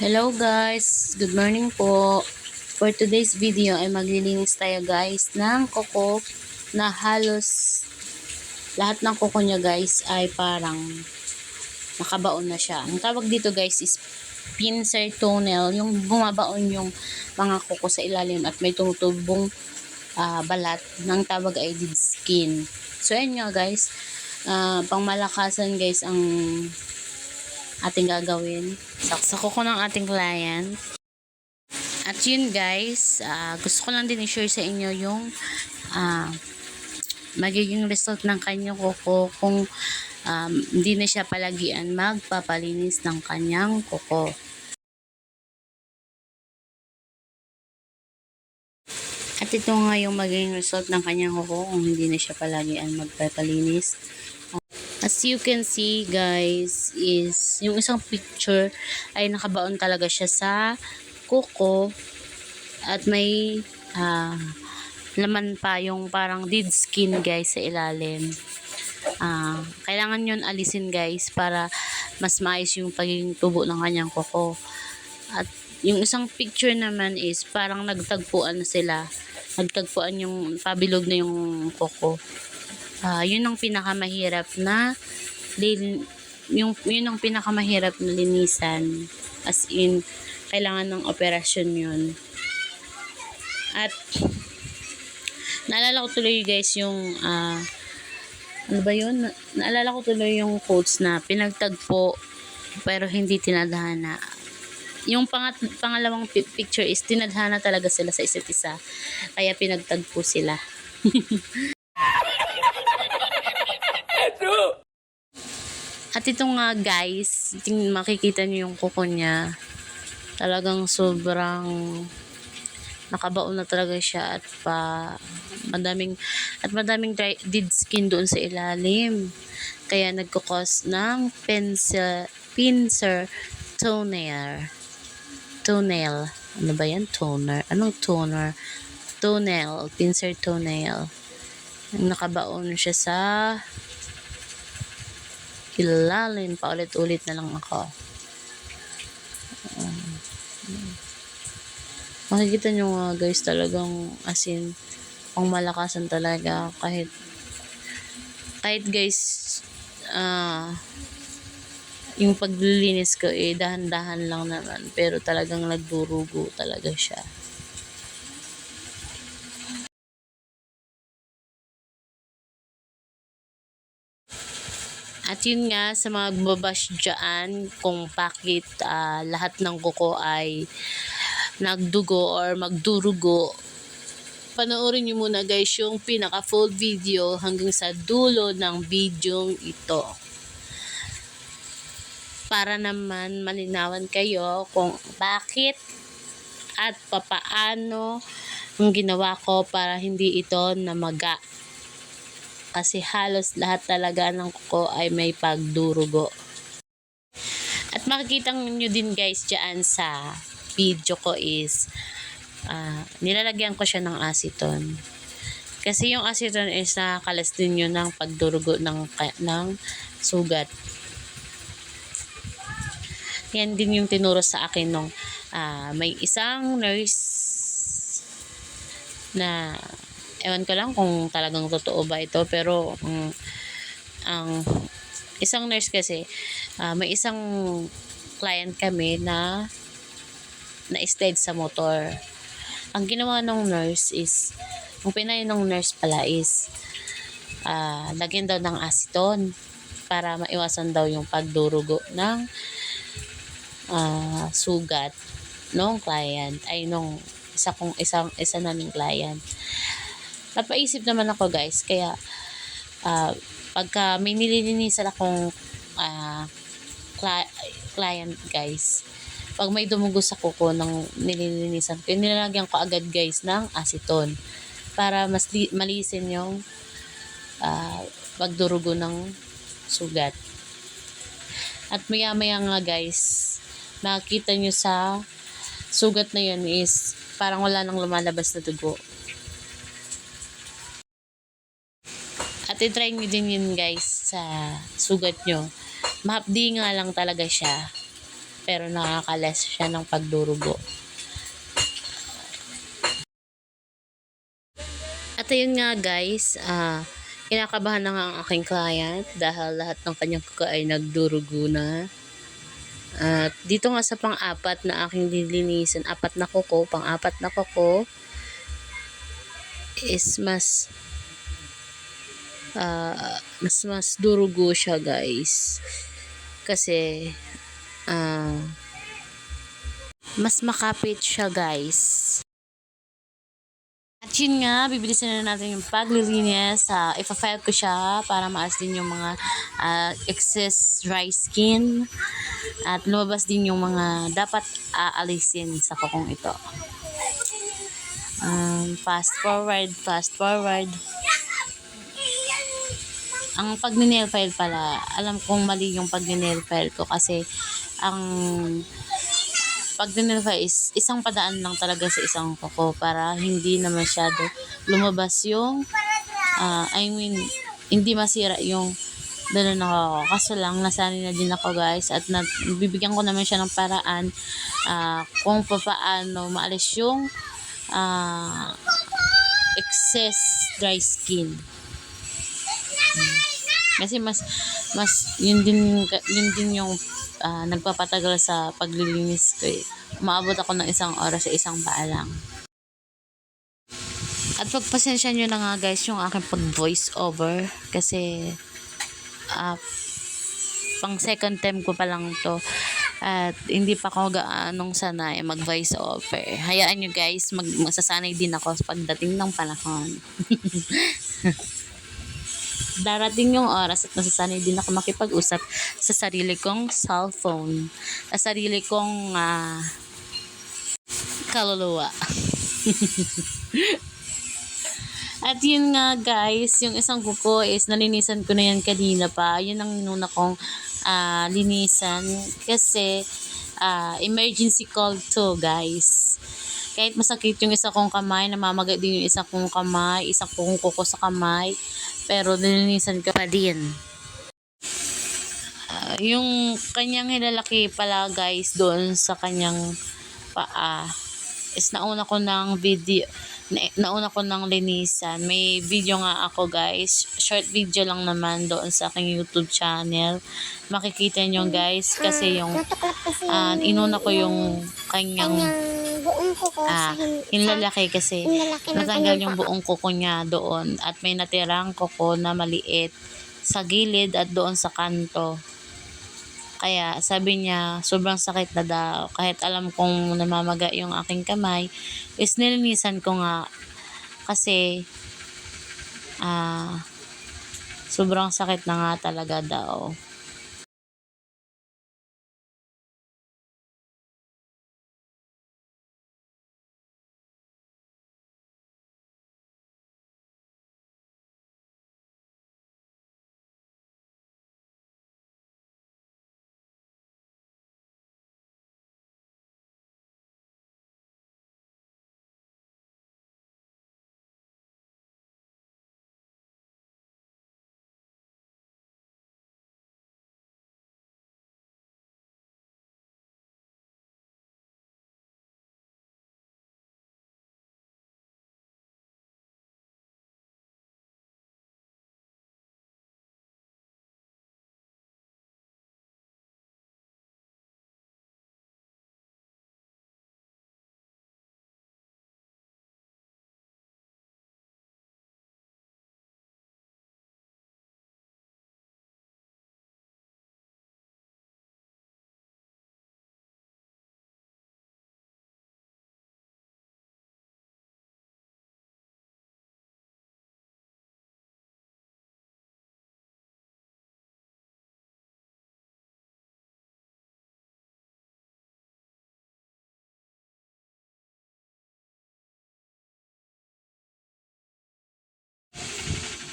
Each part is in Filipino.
Hello guys, good morning po. For today's video ay maglilinis tayo guys ng kuko na halos lahat ng kuko niya guys ay parang nakabaon na siya. Ang tawag dito guys is pincer toenail, yung bumabaon yung mga kuko sa ilalim at may tumutubong ah, balat ng tawag ay dead skin. So ayun nga guys, ah, pangmalakasan guys ang ating gagawin sa, sa kuko ng ating client. At yun guys, ah, gusto ko lang din i-share sa inyo yung ah, magiging result ng kanyang kuko kung um, hindi na siya palagian magpapalinis ng kanyang kuko. At ito nga yung magiging result ng kanyang kuko kung hindi na siya palagian magpapalinis. As you can see guys is yung isang picture ay nakabaon talaga siya sa kuko at may ah, laman pa yung parang dead skin guys sa ilalim. Ah, kailangan yun alisin guys para mas maayos yung pagiging tubo ng kanyang kuko. At yung isang picture naman is parang nagtagpuan na sila. Nagtagpuan yung pabilog na yung kuko. Ah, yun ang pinakamahirap na lin, yung yun ang pinakamahirap na linisan. As in kailangan ng operasyon yun. At naalala ko tuloy guys yung ah, ano ba yun? Na- naalala ko tuloy yung quotes na pinagtagpo pero hindi tinadhana. Yung pangat, pangalawang pi- picture is tinadhana talaga sila sa isa't isa kaya pinagtagpo sila At ito nga guys, ting makikita niyo yung kuko niya. Talagang sobrang nakabaon na talaga siya at pa madaming at madaming dry, dead skin doon sa ilalim. Kaya nagkukos ng pencil, pincer toenail. Toenail. Ano ba yan? Toner. Anong toner? Toenail. Pincer toenail. Nakabaon siya sa ilalim paulit-ulit na lang ako. Um, makikita nyo nga guys talagang as in pang malakasan talaga kahit kahit guys ah yung paglilinis ko eh dahan-dahan lang naman pero talagang nagdurugo talaga siya. At yun nga, sa mga babash dyan, kung bakit ah, lahat ng kuko ay nagdugo or magdurugo, panoorin nyo muna guys yung pinaka full video hanggang sa dulo ng video ito. Para naman malinawan kayo kung bakit at papaano ang ginawa ko para hindi ito namaga kasi halos lahat talaga ng kuko ay may pagdurugo. At makikita nyo din guys dyan sa video ko is ah, nilalagyan ko siya ng aceton. Kasi yung aceton is nakakalas din yun ng pagdurugo ng, ng sugat. Yan din yung tinuro sa akin nung ah, may isang nurse na ewan ko lang kung talagang totoo ba ito pero mm, ang isang nurse kasi ah, may isang client kami na na stage sa motor. Ang ginawa ng nurse is ang pinay ng nurse pala is ah, lagyan daw ng aceton para maiwasan daw yung pagdurugo ng ah, sugat nung client ay nung isa kong isang isa naming client napaisip naman ako guys. Kaya ah, pagka may nililinisan akong cli- client guys pag may dumugo sa kuko ng nililinisan ko nilalagyan ko agad guys ng aceton para mas li- malisin yung ah, pagdurugo ng sugat. At maya maya nga guys makikita nyo sa sugat na yun is parang wala nang lumalabas na dugo At itry nyo din yun guys sa sugat nyo. Mahapdi nga lang talaga siya. pero nakaka-less siya ng pagdurugo. At ayun nga guys, ah kinakabahan na nga ang aking client dahil lahat ng kanyang kuko ay nagdurugo na. At dito nga sa pang-apat na aking lilinisan, apat na kuko, pang-apat na kuko is mas ah, mas mas durugo siya guys. Kasi ah mas makapit siya guys. At yun nga, bibilisan na natin yung paglilinis. Uh, ipa-file ko siya para maas din yung mga ah, excess dry skin. At lumabas din yung mga dapat aalisin sa kokong ito. Um, fast forward, fast forward. Ang pag nail file pala, alam kong mali yung pag nail file ko kasi ang pag dinilfa is isang padaan lang talaga sa isang kuko para hindi na masyado lumabas yung ah, I mean hindi masira yung dala na ako. Kaso lang, nasanay na din ako guys at na, bibigyan ko naman siya ng paraan ah, kung paano maalis yung ah, excess dry skin. Kasi mas mas yun din yun din yung ah, nagpapatagal sa paglilinis ko eh. Umaabot ako ng isang oras sa isang paa lang. At pagpasensya nyo na nga guys yung aking pag voice over kasi ah, pang second time ko pa lang to at hindi pa ako gaanong sanay mag voice over. Hayaan nyo guys, mag masasanay din ako pagdating ng panahon. darating yung oras at nasasanay din ako makipag-usap sa sarili kong cellphone. Sa sarili kong ah, kaluluwa. At yun nga guys, yung isang kuko is nalinisan ko na yan kanina pa. Yun ang inuna kong ah, linisan kasi ah, emergency call to guys. Kahit masakit yung isa kong kamay, namamaga din yung isa kong kamay, isa kong kuko sa kamay, pero nilinisan ko pa din. Ah, yung kanyang hilalaki pala guys doon sa kanyang paa is nauna ko ng video nauna ko ng linisan. May video nga ako guys. Short video lang naman doon sa aking YouTube channel. Makikita nyo guys kasi yung ah, inuna ko yung kanyang buong kuko ah, sa hin- hinlalaki kasi natanggal yung buong kuko niya doon at may natirang kuko na maliit sa gilid at doon sa kanto. Kaya sabi niya, sobrang sakit na daw. Kahit alam kong namamaga yung aking kamay, is nilinisan ko nga kasi ah sobrang sakit na nga talaga daw.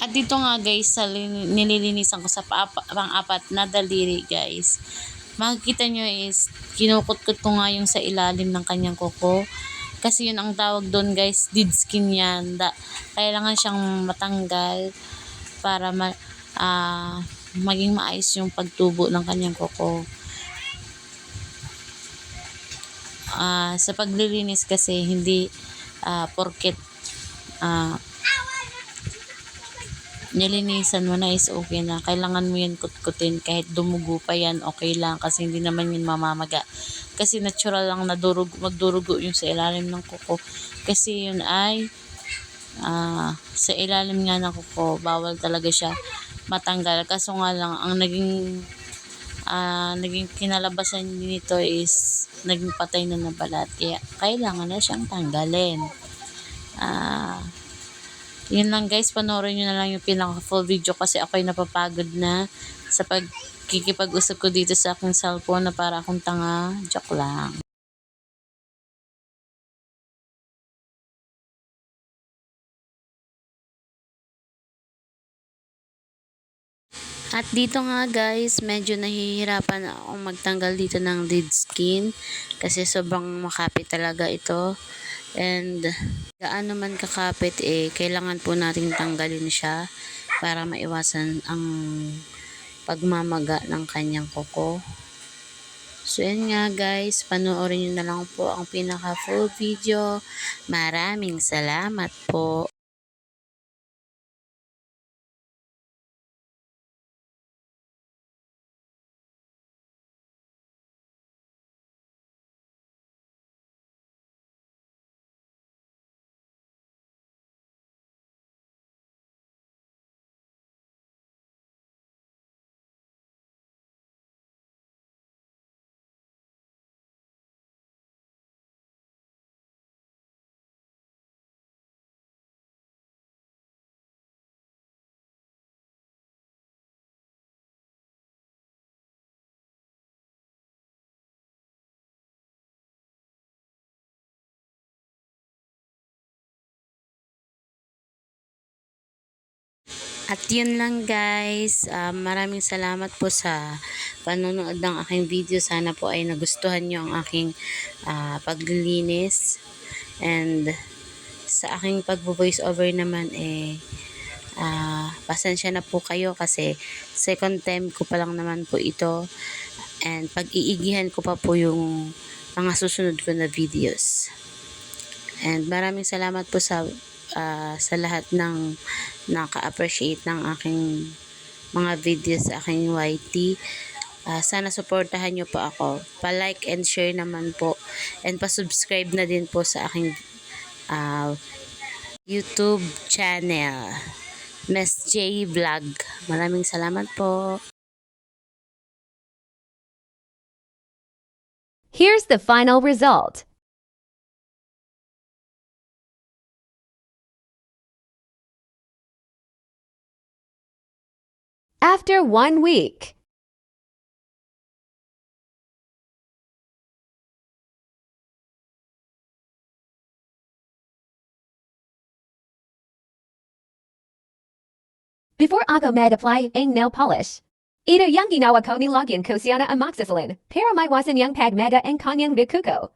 At dito nga guys, sa lin- nililinisan ko sa pa- pang-apat na daliri guys. Makikita nyo is, kinukot-kot ko nga yung sa ilalim ng kanyang kuko. Kasi yun ang tawag doon guys, dead skin yan. Da, kailangan siyang matanggal para ma, ah, maging maayos yung pagtubo ng kanyang kuko. ah, sa paglilinis kasi hindi ah, porket ah, nilinisan mo na is okay na. Kailangan mo yan kutkutin kahit dumugo pa yan, okay lang kasi hindi naman yun mamamaga. Kasi natural lang na durugo, magdurugo yung sa ilalim ng kuko. Kasi yun ay ah, sa ilalim nga ng kuko, bawal talaga siya matanggal. Kaso nga lang, ang naging ah, naging kinalabasan nito is naging patay na na balat. Kaya kailangan na siyang tanggalin. Ah, yun lang guys, panoorin nyo na lang yung pinaka full video kasi ako'y napapagod na sa pagkikipag-usap ko dito sa aking cellphone na para akong tanga. Joke lang. At dito nga guys, medyo nahihirapan ako magtanggal dito ng dead skin kasi sobrang makapit talaga ito. And gaano man kakapit eh, kailangan po nating tanggalin siya para maiwasan ang pagmamaga ng kanyang kuko. So yan nga guys, panoorin nyo na lang po ang pinaka full video. Maraming salamat po. At yun lang guys, Ah, maraming salamat po sa panonood ng aking video. Sana po ay nagustuhan nyo ang aking ah, paglilinis. And sa aking pagbo-voice over naman eh, ah, pasensya na po kayo kasi second time ko pa lang naman po ito. And pag-iigihan ko pa po yung mga susunod ko na videos. And maraming salamat po sa ah, sa lahat ng naka-appreciate ng aking mga videos sa aking YT. Ah, sana supportahan nyo po ako. Pa-like and share naman po. And pa-subscribe na din po sa aking ah, YouTube channel. Miss J Vlog. Maraming salamat po. Here's the final result. After one week, before ako med apply ang nail polish, ito yung ginawa ko ni login ko siya na amoxicillin, pero may wasan yung pag mega ang kanyang bikuko.